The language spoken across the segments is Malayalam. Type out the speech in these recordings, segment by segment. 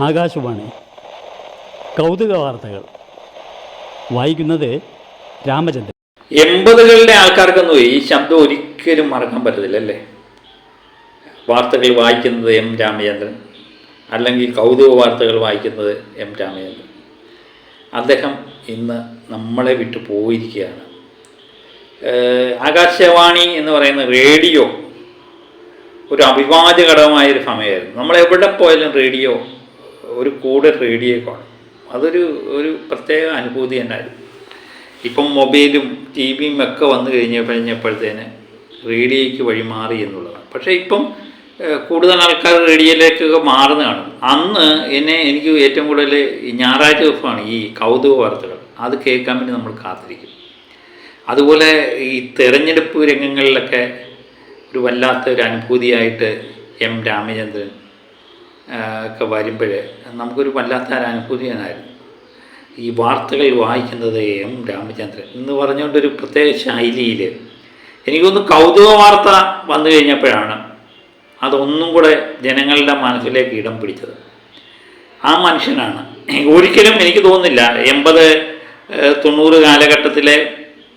ആകാശവാണി. കൗതുക വാർത്തകൾ വായിക്കുന്നത് രാമചന്ദ്രൻ. എൺപതുകളിലെ ആൾക്കാർക്കൊന്നും ഈ ശബ്ദം ഒരിക്കലും മറക്കാൻ പറ്റത്തില്ല അല്ലേ? വാർത്തകൾ വായിക്കുന്നത് എം രാമചന്ദ്രൻ അല്ലെങ്കിൽ കൗതുക വാർത്തകൾ വായിക്കുന്നത് എം രാമചന്ദ്രൻ. അദ്ദേഹം ഇന്ന് നമ്മളെ വിട്ട് പോയിരിക്കുകയാണ്. ആകാശവാണി എന്ന് പറയുന്ന റേഡിയോ ഒരു അവിഭാജ്യ ഘടകമായൊരു സമയമായിരുന്നു. നമ്മൾ എവിടെ പോയാലും റേഡിയോ ഒരു കൂടെ റേഡിയോ കാണും. അതൊരു ഒരു പ്രത്യേക അനുഭൂതി തന്നെയായിരുന്നു. ഇപ്പം മൊബൈലും ടി വിയും ഒക്കെ വന്നു കഴിഞ്ഞ കഴിഞ്ഞപ്പോഴത്തേന് റേഡിയോയ്ക്ക് വഴിമാറി എന്നുള്ളതാണ്. പക്ഷേ ഇപ്പം കൂടുതൽ ആൾക്കാർ റേഡിയോയിലേക്കൊക്കെ മാറുന്നതാണ്. അന്ന് എന്നെ എനിക്ക് ഏറ്റവും കൂടുതൽ ഞായറാഴ്ച ദിവസമാണ് ഈ കൗതുക വാർത്തകൾ. അത് കേൾക്കാൻ വേണ്ടി നമ്മൾ കാത്തിരിക്കും. അതുപോലെ ഈ തെരഞ്ഞെടുപ്പ് രംഗങ്ങളിലൊക്കെ ഒരു വല്ലാത്ത ഒരു അനുഭൂതിയായിട്ട് എം രാമചന്ദ്രൻ ഒക്കെ വരുമ്പോൾ നമുക്കൊരു വല്ലാത്ത ഒരു അനുഭൂതി തന്നെയായിരുന്നു ഈ വാർത്തകൾ വായിക്കുന്നത് എം രാമചന്ദ്രൻ. എന്ന് പറഞ്ഞുകൊണ്ടൊരു പ്രത്യേക ശൈലിയിൽ എനിക്കൊന്ന് കൗതുക വാർത്ത വന്നു കഴിഞ്ഞപ്പോഴാണ് അതൊന്നും കൂടെ ജനങ്ങളുടെ മനസ്സിലേക്ക് ഇടം പിടിച്ചത്. ആ മനുഷ്യനാണ്. ഒരിക്കലും എനിക്ക് തോന്നുന്നില്ല എൺപത് തൊണ്ണൂറ് കാലഘട്ടത്തിലെ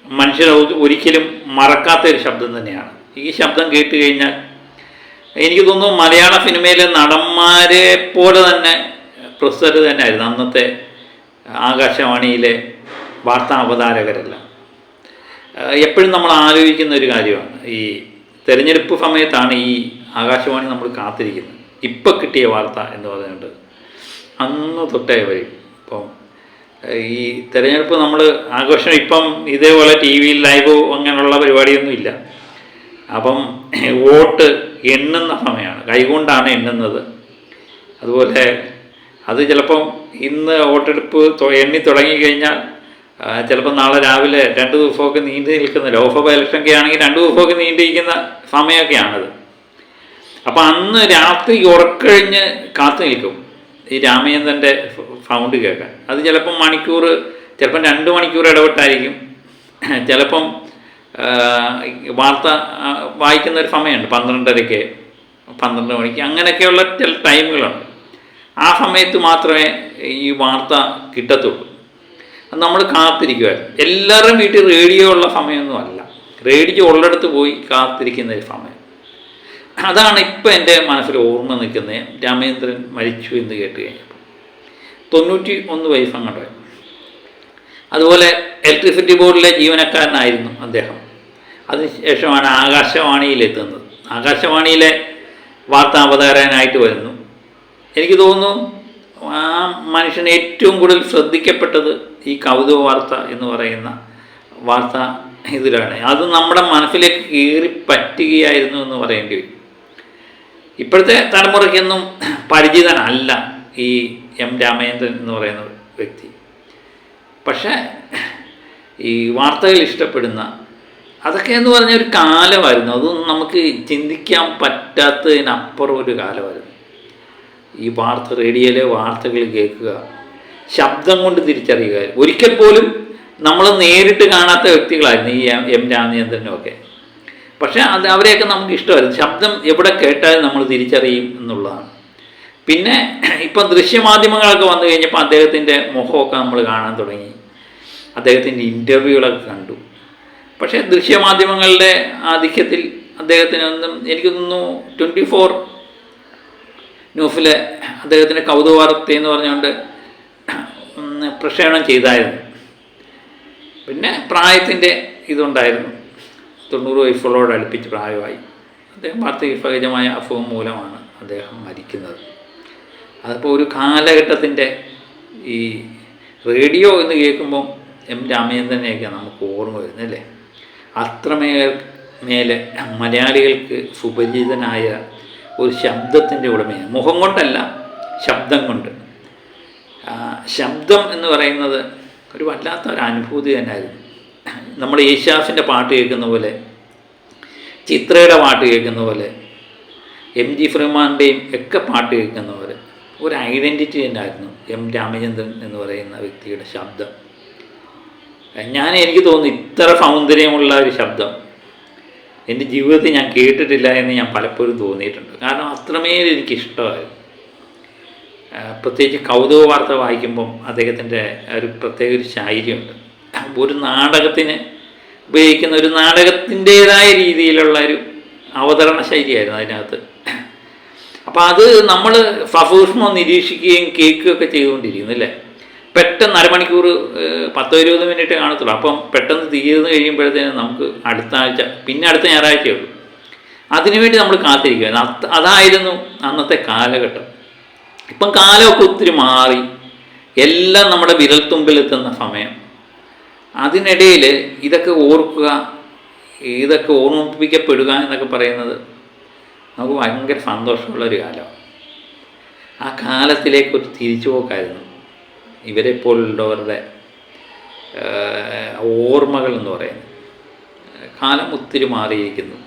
മനുഷ്യർ ഒരിക്കലും മറക്കാത്ത ഒരു ശബ്ദം തന്നെയാണ്. ഈ ശബ്ദം കേട്ട് കഴിഞ്ഞാൽ എനിക്ക് തോന്നുന്നു മലയാള സിനിമയിലെ നടന്മാരെ പോലെ തന്നെ പ്രസിദ്ധർ തന്നെയായിരുന്നു അന്നത്തെ ആകാശവാണിയിലെ വാർത്താ അവതാരകരെല്ലാം എപ്പോഴും നമ്മൾ ആലോചിക്കുന്ന ഒരു കാര്യമാണ്. ഈ തെരഞ്ഞെടുപ്പ് സമയത്താണ് ഈ ആകാശവാണി നമ്മൾ കാത്തിരിക്കുന്നത്. ഇപ്പം കിട്ടിയ വാർത്ത എന്ന് പറയുന്നത് അന്ന് തൊട്ടേ വരും. ഇപ്പം ഈ തിരഞ്ഞെടുപ്പ് നമ്മൾ ആഘോഷം ഇപ്പം ഇതേപോലെ ടി വിയിൽ ലൈവ് അങ്ങനെയുള്ള പരിപാടിയൊന്നും ഇല്ല അപ്പം വോട്ട് എണ്ണുന്ന സമയമാണ്. കൈകൊണ്ടാണ് എണ്ണുന്നത്. അതുപോലെ അത് ചിലപ്പം ഇന്ന് വോട്ടെടുപ്പ് എണ്ണി തുടങ്ങിക്കഴിഞ്ഞാൽ ചിലപ്പോൾ നാളെ രാവിലെ രണ്ട് ദിവസമൊക്കെ നീണ്ടു നിൽക്കുന്ന ലോക്സഭ ഇലക്ഷനൊക്കെ ആണെങ്കിൽ രണ്ട് ദിവസമൊക്കെ നീണ്ടിരിക്കുന്ന സമയമൊക്കെയാണത്. അപ്പം അന്ന് രാത്രി ഉറക്കഴിഞ്ഞ് കാത്തു നിൽക്കും. ഈ രാമചന്ദ്രന്റെ സൗണ്ട് കേൾക്കാൻ. അത് ചിലപ്പം മണിക്കൂർ ചിലപ്പം രണ്ട് മണിക്കൂർ ഇടപെട്ടായിരിക്കും ചിലപ്പം വാർത്ത വായിക്കുന്ന ഒരു സമയമുണ്ട്. പന്ത്രണ്ടരയ്ക്ക് പന്ത്രണ്ട് മണിക്ക് അങ്ങനെയൊക്കെയുള്ള ചില ടൈമുകളുണ്ട്. ആ സമയത്ത് മാത്രമേ ഈ വാർത്ത കിട്ടത്തുള്ളൂ. അത് നമ്മൾ കാത്തിരിക്കുമായിരുന്നു എല്ലാവരും വീട്ടിൽ റേഡിയോ ഉള്ള സമയമൊന്നും അല്ല. റേഡിയോ ഉള്ളിടത്ത് പോയി കാത്തിരിക്കുന്ന ഒരു സമയം. അതാണ് ഇപ്പം എന്റെ മനസ്സിൽ ഓർമ്മ നിൽക്കുന്നത് രാമേന്ദ്രൻ മരിച്ചു എന്ന് കേട്ട് കഴിഞ്ഞപ്പോൾ. തൊണ്ണൂറ്റി ഒന്ന് വയസ്സ് അങ്ങോട്ട് അതുപോലെ ഇലക്ട്രിസിറ്റി ബോർഡിലെ ജീവനക്കാരനായിരുന്നു അദ്ദേഹം. അതിനുശേഷമാണ് ആകാശവാണിയിലെത്തുന്നത്. ആകാശവാണിയിലെ വാർത്താ അവതാരകനായിട്ട് വരുന്നു. എനിക്ക് തോന്നുന്നു ആ മനുഷ്യൻ ഏറ്റവും കൂടുതൽ ശ്രദ്ധിക്കപ്പെട്ടത് ഈ കൗതുക വാർത്ത എന്ന് പറയുന്ന വാർത്ത ഇതിലാണ്. അത് നമ്മുടെ മനസ്സിലേക്ക് കീറി പറ്റുകയായിരുന്നു എന്ന് പറയേണ്ടി വരും. ഇപ്പോഴത്തെ തലമുറയ്ക്കൊന്നും പരിചിതനല്ല ഈ എം രാമചന്ദ്രൻ എന്ന് പറയുന്ന വ്യക്തി. പക്ഷേ ഈ വാർത്തകൾ ഇഷ്ടപ്പെടുന്ന അതൊക്കെ എന്ന് പറഞ്ഞ ഒരു കാലമായിരുന്നു. അതൊന്നും നമുക്ക് ചിന്തിക്കാൻ പറ്റാത്തതിനപ്പുറം ഒരു കാലമായിരുന്നു. ഈ വാർത്ത റേഡിയോയിലെ വാർത്തകൾ കേൾക്കുക ശബ്ദം കൊണ്ട് തിരിച്ചറിയുക. ഒരിക്കൽ പോലും നമ്മൾ നേരിട്ട് കാണാത്ത വ്യക്തികളായിരുന്നു ഈ എം- എം ഒക്കെ പക്ഷേ അത് അവരെയൊക്കെ നമുക്ക് ഇഷ്ടമായിരുന്നു. ശബ്ദം എവിടെ കേട്ടാലും നമ്മൾ തിരിച്ചറിയും എന്നുള്ളതാണ്. പിന്നെ ഇപ്പം ദൃശ്യമാധ്യമങ്ങളൊക്കെ വന്നു കഴിഞ്ഞപ്പോൾ അദ്ദേഹത്തിന്റെ മുഖമൊക്കെ നമ്മൾ കാണാൻ തുടങ്ങി. അദ്ദേഹത്തിന്റെ ഇന്റർവ്യൂകളൊക്കെ കണ്ടു. പക്ഷേ ദൃശ്യമാധ്യമങ്ങളുടെ ആധിക്യത്തിൽ അദ്ദേഹത്തിനൊന്നും എനിക്ക് തോന്നുന്നു ട്വന്റി ഫോർ ന്യൂസിലെ അദ്ദേഹത്തിന്റെ കൗതുക വാർത്ത എന്ന് പറഞ്ഞുകൊണ്ട് പ്രക്ഷേപണം ചെയ്തായിരുന്നു. പിന്നെ പ്രായത്തിന്റെ ഇതുണ്ടായിരുന്നു. തൊണ്ണൂറ് വയസ്സുള്ളവരോട് അടുപ്പിച്ച് പ്രായമായി. അദ്ദേഹം വാർദ്ധക്യസഹജമായ അസുഖം മൂലമാണ് അദ്ദേഹം മരിക്കുന്നത്. അതിപ്പോൾ ഒരു കാലഘട്ടത്തിന്റെ ഈ റേഡിയോ എന്ന് കേൾക്കുമ്പം എം രാമചന്ദ്രനെയൊക്കെ നമുക്ക് ഓർമ്മ വരുന്നല്ലേ അത്രമേൽ മേലെ മലയാളികൾക്ക് സുപരിചിതനായ ഒരു ശബ്ദത്തിന്റെ ഉടമയാണ്. മുഖം കൊണ്ടല്ല ശബ്ദം കൊണ്ട്. ശബ്ദം എന്ന് പറയുന്നത് ഒരു വല്ലാത്ത ഒരു അനുഭൂതി തന്നെയായിരുന്നു. നമ്മൾ യേശാസിന്റെ പാട്ട് കേൾക്കുന്ന പോലെ ചിത്രയുടെ പാട്ട് കേൾക്കുന്ന പോലെ എം ജി ഫ്രഹ്മാന്റെയും ഒക്കെ പാട്ട് കേൾക്കുന്ന പോലെ ഒരു ഐഡന്റിറ്റി തന്നെയായിരുന്നു എം രാമചന്ദ്രൻ എന്ന് പറയുന്ന വ്യക്തിയുടെ ശബ്ദം. ഞാൻ എനിക്ക് തോന്നുന്നു ഇത്ര സൗന്ദര്യമുള്ള ഒരു ശബ്ദം എന്റെ ജീവിതത്തിൽ ഞാൻ കേട്ടിട്ടില്ല എന്ന് ഞാൻ പലപ്പോഴും തോന്നിയിട്ടുണ്ട്. കാരണം അത്രമേൽ എനിക്ക് ഇഷ്ടമായിരുന്നു ആ, പ്രത്യേകിച്ച് കൗതുക വാർത്ത വായിക്കുമ്പം അദ്ദേഹത്തിന്റെ ഒരു പ്രത്യേക ഒരു ശൈലിയുണ്ട്. ഒരു നാടകത്തിന് ഉപയോഗിക്കുന്ന ഒരു നാടകത്തിന്റേതായ രീതിയിലുള്ള ഒരു അവതരണ ശൈലിയായിരുന്നു അതിനകത്ത്. അപ്പോൾ അത് നമ്മൾ സസൂക്ഷ്മം നിരീക്ഷിക്കുകയും കേൾക്കുകയൊക്കെ ചെയ്തുകൊണ്ടിരിക്കുന്നു അല്ലേ? പെട്ടെന്ന് അരമണിക്കൂർ പത്തോ ഇരുപത് മിനിറ്റ് കാണത്തുള്ളൂ. അപ്പം പെട്ടെന്ന് തീർന്നു കഴിയുമ്പോഴത്തേനും നമുക്ക് അടുത്ത ആഴ്ച പിന്നെ അടുത്ത ഞായറാഴ്ചയുള്ളൂ അതിനുവേണ്ടി നമ്മൾ കാത്തിരിക്കുകയാണ് അത് അതായിരുന്നു അന്നത്തെ കാലഘട്ടം. ഇപ്പം കാലമൊക്കെ ഒത്തിരി മാറി. എല്ലാം നമ്മുടെ വിരൽത്തുമ്പിലെത്തുന്ന സമയം. അതിനിടയിൽ ഇതൊക്കെ ഓർക്കുക ഇതൊക്കെ ഓർമ്മിപ്പിക്കപ്പെടുക എന്നൊക്കെ പറയുന്നത് നമുക്ക് ഭയങ്കര സന്തോഷമുള്ളൊരു കാലമാണ്. ആ കാലത്തിലേക്ക് ഒരു തിരിച്ചുപോക്കായിരുന്നു. ഇവരെ പോലുള്ളവരുടെ ഓർമ്മകൾ എന്ന് പറയുന്നത് കാലം ഒത്തിരി മാറിയിരിക്കുന്നു.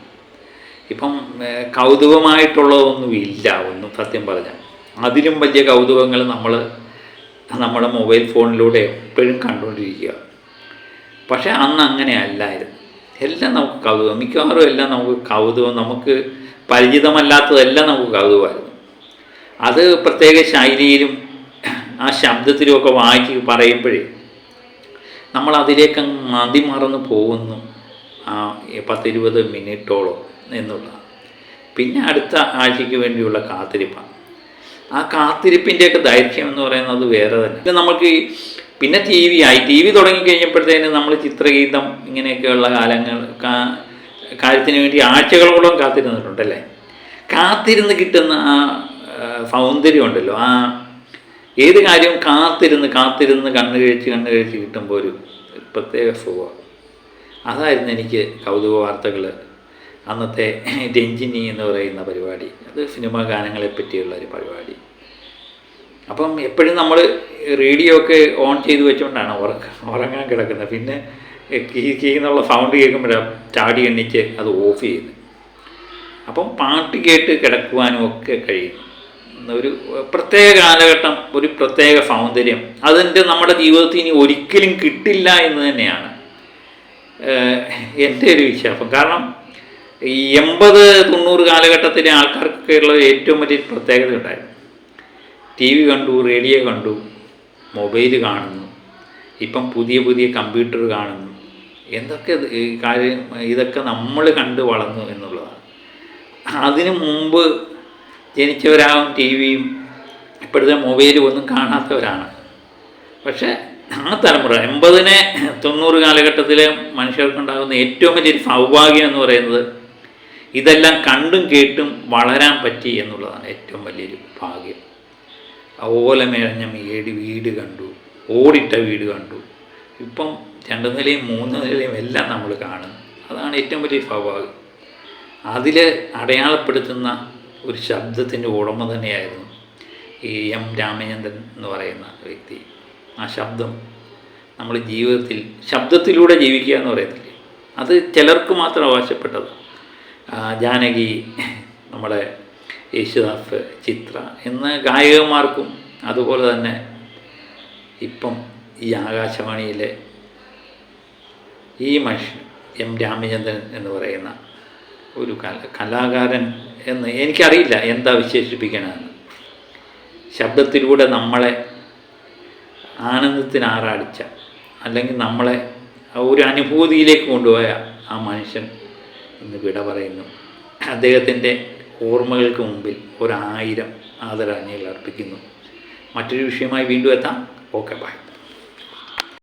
ഇപ്പം കൗതുകമായിട്ടുള്ളതൊന്നുമില്ല ഒന്നും സത്യം പറഞ്ഞാൽ. അതിലും വലിയ കൗതുകങ്ങൾ നമ്മൾ നമ്മുടെ മൊബൈൽ ഫോണിലൂടെ എപ്പോഴും കണ്ടുകൊണ്ടിരിക്കുക. പക്ഷേ അന്ന് അങ്ങനെ അല്ലായിരുന്നു. എല്ലാം നമുക്ക് കൗതുകം മിക്കവാറും എല്ലാം നമുക്ക് കൗതുകം നമുക്ക് പരിചിതമല്ലാത്തതെല്ലാം നമുക്ക് കൗതുകമായിരുന്നു. അത് പ്രത്യേക ശൈലിയിലും ആ ശബ്ദത്തിലുമൊക്കെ വായിച്ച് പറയുമ്പോഴേ നമ്മൾ അതിലേക്ക് മതിമറന്ന് പോകുന്നു. ആ പത്തിരുപത് മിനിറ്റോളം എന്നുള്ളതാണ് പിന്നെ അടുത്ത ആഴ്ചയ്ക്ക് വേണ്ടിയുള്ള കാത്തിരിപ്പാണ് ആ കാത്തിരിപ്പിന്റെയൊക്കെ ദൈർഘ്യം എന്ന് പറയുന്നത് വേറെ തന്നെ. ഇത് നമുക്ക് പിന്നെ ടി വി ആയി. ടി വി തുടങ്ങി കഴിഞ്ഞപ്പോഴത്തേന് നമ്മൾ ചിത്രഗീതം ഇങ്ങനെയൊക്കെയുള്ള കാലങ്ങൾ കാര്യത്തിന് വേണ്ടി ആഴ്ചകളോളം കാത്തിരുന്നിട്ടുണ്ടല്ലേ? കാത്തിരുന്ന് കിട്ടുന്ന ആ, സൗന്ദര്യം ഉണ്ടല്ലോ. ആ ഏത് കാര്യവും കാത്തിരുന്ന് കാത്തിരുന്ന് കണ്ണ് കഴിച്ച് കണ്ണ് കഴിച്ച് കിട്ടുമ്പോൾ ഒരു പ്രത്യേക സുഖം അതായിരുന്നു എനിക്ക് കൗതുക വാർത്തകൾ അന്നത്തെ രഞ്ജിനി എന്ന് പറയുന്ന പരിപാടി. അത് സിനിമാ ഗാനങ്ങളെ പറ്റിയുള്ള ഒരു പരിപാടി. അപ്പം എപ്പോഴും നമ്മൾ റേഡിയോ ഒക്കെ ഓൺ ചെയ്ത് വെച്ചുകൊണ്ടാണ് ഉറക്ക ഉറങ്ങാൻ കിടക്കുന്നത് പിന്നെ കീ കീ എന്നുള്ള സൗണ്ട് കേൾക്കുമ്പോഴാണ് ചാടി എണ്ണിച്ച് അത് ഓഫ് ചെയ്യുന്നത് അപ്പം പാട്ട് കേട്ട് കിടക്കുവാനും ഒക്കെ കഴിയും. ഒരു പ്രത്യേക കാലഘട്ടം ഒരു പ്രത്യേക സൗന്ദര്യം. അതിന്റെ നമ്മുടെ ജീവിതത്തിൽ ഇനി ഒരിക്കലും കിട്ടില്ല എന്ന് തന്നെയാണ് എന്റെ ഒരു വിശ്വാസം. കാരണം ഈ എൺപത് തൊണ്ണൂറ് കാലഘട്ടത്തിലെ ആൾക്കാർക്കൊക്കെ ഉള്ള ഏറ്റവും വലിയ പ്രത്യേകത ഉണ്ടായിരുന്നു. ടി വി കണ്ടു റേഡിയോ കണ്ടു മൊബൈൽ കാണുന്നു ഇപ്പം പുതിയ പുതിയ കമ്പ്യൂട്ടർ കാണുന്നു. എന്തൊക്കെ കാര്യം ഇതൊക്കെ നമ്മൾ കണ്ട് വളർന്നു എന്നുള്ളതാണ്. അതിനു മുമ്പ് ജനിച്ചവരാകും ടി വിയും ഇപ്പോഴത്തെ മൊബൈലും ഒന്നും കാണാത്തവരാണ്. പക്ഷേ ആ തലമുറ എൺപതിനെ തൊണ്ണൂറ് കാലഘട്ടത്തിലെ മനുഷ്യർക്കുണ്ടാകുന്ന ഏറ്റവും വലിയൊരു സൗഭാഗ്യം എന്ന് പറയുന്നത് ഇതെല്ലാം കണ്ടും കേട്ടും വളരാൻ പറ്റി എന്നുള്ളതാണ് ഏറ്റവും വലിയൊരു ഭാഗ്യം. ഓലമേഴഞ്ഞ ഏടി വീട് കണ്ടു ഓടിട്ട വീട് കണ്ടു. ഇപ്പം രണ്ട് നിലയും മൂന്ന് നിലയും എല്ലാം നമ്മൾ കാണുന്നു. അതാണ് ഏറ്റവും വലിയ സൗഭാഗ്യം. അതിൽ അടയാളപ്പെടുത്തുന്ന ഒരു ശബ്ദത്തിന്റെ ഉടമ തന്നെയായിരുന്നു ഈ എം രാമചന്ദ്രൻ എന്ന് പറയുന്ന വ്യക്തി. ആ ശബ്ദം നമ്മൾ ജീവിതത്തിൽ ശബ്ദത്തിലൂടെ ജീവിക്കുക എന്ന് പറയത്തില്ലേ? അത് ചിലർക്ക് മാത്രം അവകാശപ്പെട്ടത്. ജാനകി നമ്മുടെ യേശുദാസ് ചിത്ര എന്ന ഗായകന്മാർക്കും അതുപോലെ തന്നെ ഇപ്പം ഈ ആകാശവാണിയിലെ ഈ മനുഷ്യൻ എം രാമചന്ദ്രൻ എന്ന് പറയുന്ന ഒരു കല കലാകാരൻ എന്ന് എനിക്കറിയില്ല എന്താ വിശേഷിപ്പിക്കണമെന്ന് ശബ്ദത്തിലൂടെ നമ്മളെ ആനന്ദത്തിന് ആറാടിച്ച അല്ലെങ്കിൽ നമ്മളെ ഒരു അനുഭൂതിയിലേക്ക് കൊണ്ടുപോയ ആ മനുഷ്യൻ ഇന്ന് വിട പറയുന്നു. അദ്ദേഹത്തിന്റെ ഓർമ്മകൾക്ക് മുമ്പിൽ ഒരായിരം ആദരാഞ്ജലികൾ അർപ്പിക്കുന്നു. മറ്റൊരു വിഷയമായി വീണ്ടും എത്താം. Okay bye.